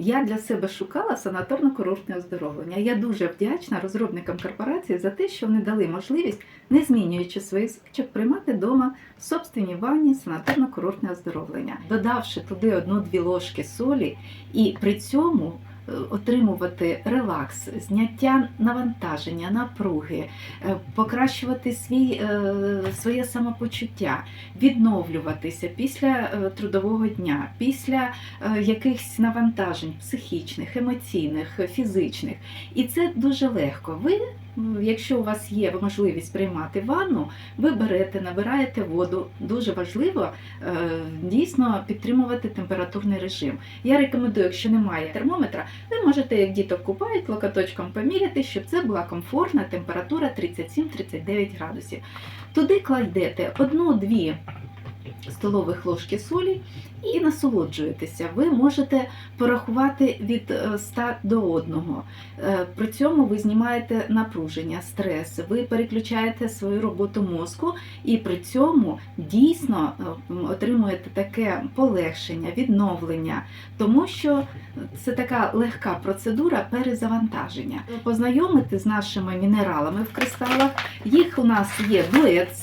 я для себе шукала санаторно-курортне оздоровлення. Я дуже вдячна розробникам корпорації за те, що вони дали можливість, не змінюючи своїх звичок, приймати вдома собственні ванні санаторно-курортне оздоровлення, додавши туди одну-дві ложки солі, і при цьому отримувати релакс, зняття навантаження, напруги, е, покращувати свій, е, своє самопочуття, відновлюватися після е, трудового дня, після е, якихось навантажень психічних, емоційних, е, фізичних. І це дуже легко. Ви, якщо у вас є можливість приймати ванну, ви берете, набираєте воду. Дуже важливо е, дійсно підтримувати температурний режим. Я рекомендую, якщо немає термометра, ви можете, як діток купають, локоточком поміряти, щоб це була комфортна температура 37-39 градусів. Туди кладете одну-дві столових ложки солі і насолоджуєтеся. Ви можете порахувати від е, 100 до 1. Е, При цьому ви знімаєте напруження, стрес, ви переключаєте свою роботу мозку і при цьому дійсно е, отримуєте таке полегшення, відновлення, тому що це така легка процедура перезавантаження. Познайомити з нашими мінералами в кристалах. Їх у нас є дует.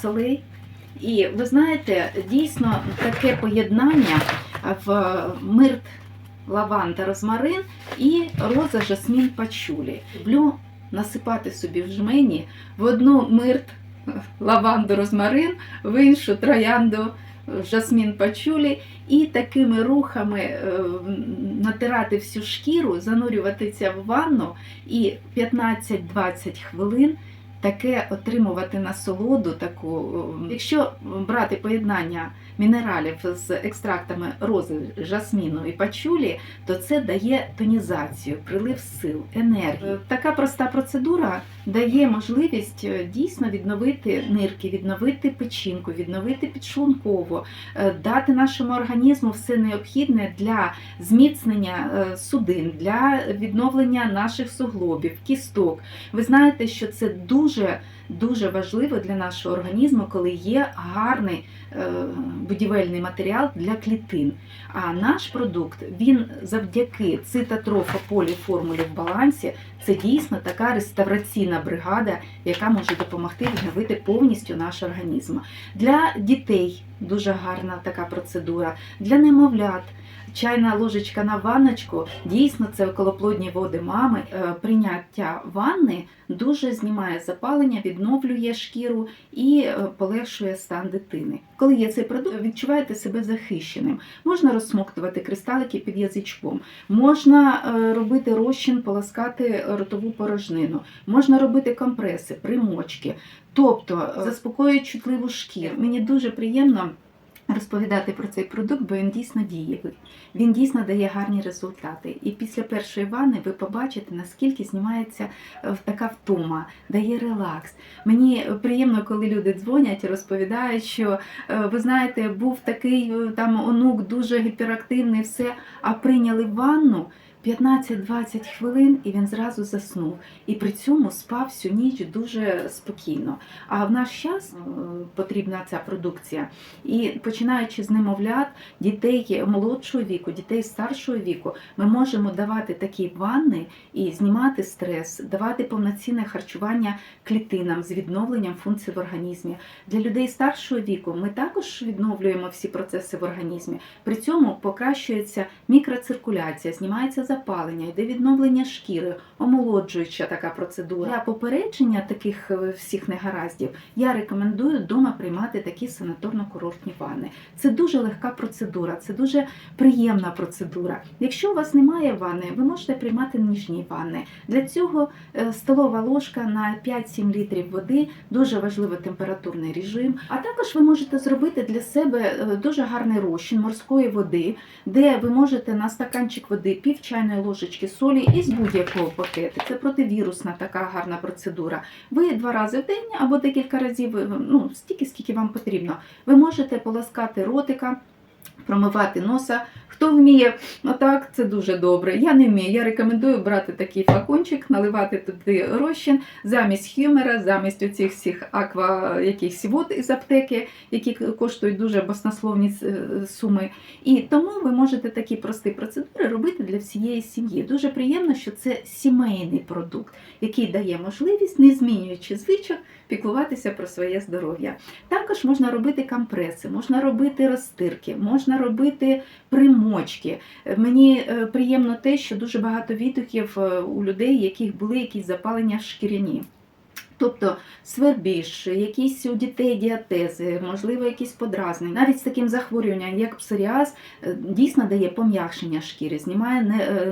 І ви знаєте, дійсно таке поєднання в мирт лаванда розмарин і роза жасмін пачулі. Люблю насипати собі в жмені в одну мирт лаванду розмарин, в іншу троянду жасмін пачулі, і такими рухами е, натирати всю шкіру, занурюватися в ванну і 15-20 хвилин таке отримувати насолоду таку. е, Якщо брати поєднання мінералів з екстрактами рози, жасміну і пачулі, то це дає тонізацію, прилив сил, енергії. Е, Така проста процедура дає можливість е, дійсно відновити нирки, відновити печінку, відновити підшлункову, е, дати нашому організму все необхідне для зміцнення судин, для відновлення наших суглобів, кісток. Ви знаєте, що це дуже 是 дуже важливо для нашого організму, коли є гарний е, будівельний матеріал для клітин. А наш продукт він завдяки цитотрофополі формулі в балансі це дійсно така реставраційна бригада, яка може допомогти відновити повністю наш організм. Для дітей дуже гарна така процедура, для немовлят. Чайна ложечка на ванночку, дійсно це околоплодні води мами. Е, Прийняття ванни дуже знімає запалення, відновлює шкіру і е, полегшує стан дитини. Коли є цей продукт, відчуваєте себе захищеним. Можна розсмоктувати кристалики під язичком, можна е, робити розчин, полоскати ротову порожнину, можна робити компреси, примочки, тобто е, заспокоює чутливу шкіру. Мені дуже приємно. Розповідати про цей продукт, бо він дійсно дієвий. Він дійсно дає гарні результати. І після першої ванни ви побачите, наскільки знімається е, така втома, дає релакс. Мені приємно, коли люди дзвонять і розповідають, що е, ви знаєте, був такий е, там онук дуже гіперактивний, все, а прийняли ванну. 15-20 хвилин і він зразу заснув. І при цьому спав всю ніч дуже спокійно. А в наш час е, потрібна ця продукція. І починаючи з немовлят, дітей молодшого віку, дітей старшого віку, ми можемо давати такі ванни і знімати стрес, давати повноцінне харчування клітинам з відновленням функцій в організмі. Для людей старшого віку ми також відновлюємо всі процеси в організмі. При цьому покращується мікроциркуляція, знімається запалення, йде відновлення шкіри, омолоджуюча така процедура. Для попередження таких е, всіх негараздів я рекомендую вдома приймати такі санаторно-курортні ванни. Це дуже легка процедура, це дуже приємна процедура. Якщо у вас немає ванни, ви можете приймати ніжні ванни. Для цього е, столова ложка на 5-7 літрів води, дуже важливий температурний режим. А також ви можете зробити для себе е, дуже гарний розчин морської води, де ви можете на стаканчик води пів чайної ложечки солі із будь-якого пакету. Це противірусна така гарна процедура. Ви два рази в день або декілька разів, ну стільки, скільки вам потрібно. Ви можете полоскати ротика. Промивати носа. Хто вміє, отак, це дуже добре. Я не вмію. Я рекомендую брати такий флакончик, наливати туди розчин замість хюмера, замість оцих всіх аква якихось вод із аптеки, які коштують дуже баснословні е, суми. І тому ви можете такі прості процедури робити для всієї сім'ї. Дуже приємно, що це сімейний продукт, який дає можливість, не змінюючи звичок, піклуватися про своє здоров'я. Також можна робити компреси, можна робити розтирки, можна робити примочки. Е, Мені е, приємно те, що дуже багато відгуків е, у людей, яких були якісь запалення шкіряні. Тобто свербіж, якісь у дітей діатези, можливо, якісь подразнення. Навіть з таким захворюванням, як псоріаз, дійсно дає пом'якшення шкіри, знімає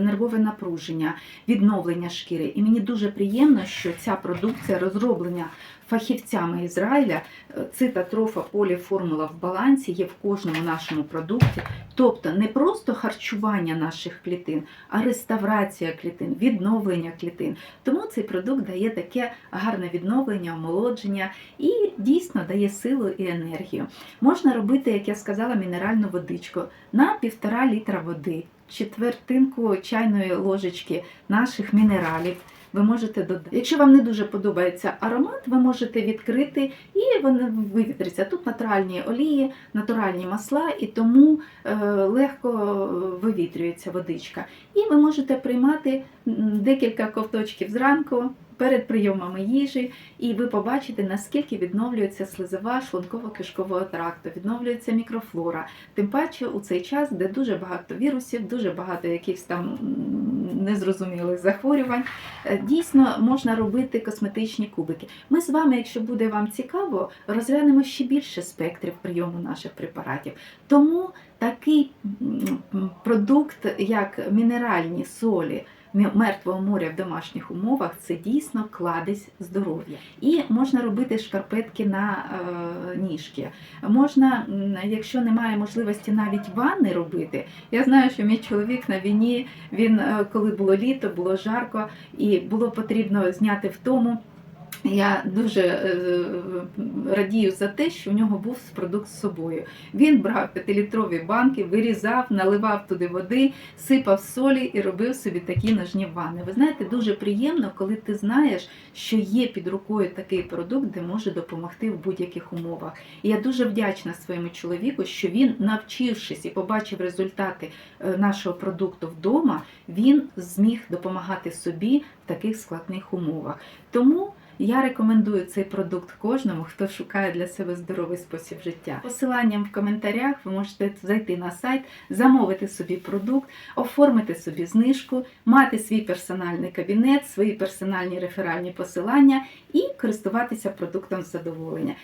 нервове напруження, відновлення шкіри. І мені дуже приємно, що ця продукція розроблена фахівцями Ізраїля. Е, Цитатрофа поліформула в балансі є в кожному нашому продукті. Тобто не просто харчування наших клітин, а реставрація клітин, відновлення клітин. Тому цей продукт дає таке гарне відновлення, омолодження і дійсно дає силу і енергію. Можна робити, як я сказала, мінеральну водичку на півтора літра води, четвертинку чайної ложечки наших мінералів. Ви можете додати. Якщо вам не дуже подобається аромат, ви можете відкрити і вони вивітряться. Тут натуральні олії, натуральні масла, і тому е, легко вивітрюється водичка. І ви можете приймати декілька ковточків зранку перед прийомами їжі, і ви побачите, наскільки відновлюється слизова шлунково-кишкового тракту, відновлюється мікрофлора. Тим паче у цей час, де дуже багато вірусів, дуже багато якихось там незрозумілих захворювань. Е, Дійсно можна робити косметичні кубики. Ми з вами, якщо буде вам цікаво, розглянемо ще більше спектрів прийому наших препаратів. Тому такий продукт, як мінеральні солі. Мертвого моря в домашніх умовах це дійсно кладезь здоров'я. І можна робити шкарпетки на е, ніжки. Можна, якщо немає можливості навіть ванни робити. Я знаю, що мій чоловік на війні, він е, коли було літо, було жарко, і було потрібно зняти втому. Я дуже е, радію за те, що в нього був продукт з собою. Він брав п'ятилітрові банки, вирізав, наливав туди води, сипав солі і робив собі такі ножні ванни. Ви знаєте, дуже приємно, коли ти знаєш, що є під рукою такий продукт, де може допомогти в будь-яких умовах. І я дуже вдячна своєму чоловіку, що він, навчившись і побачив результати е, нашого продукту вдома, він зміг допомагати собі в таких складних умовах. Тому я рекомендую цей продукт кожному, хто шукає для себе здоровий спосіб життя. Посиланням в коментарях ви можете зайти на сайт, замовити собі продукт, оформити собі знижку, мати свій персональний кабінет, свої персональні реферальні посилання і користуватися продуктом задоволення.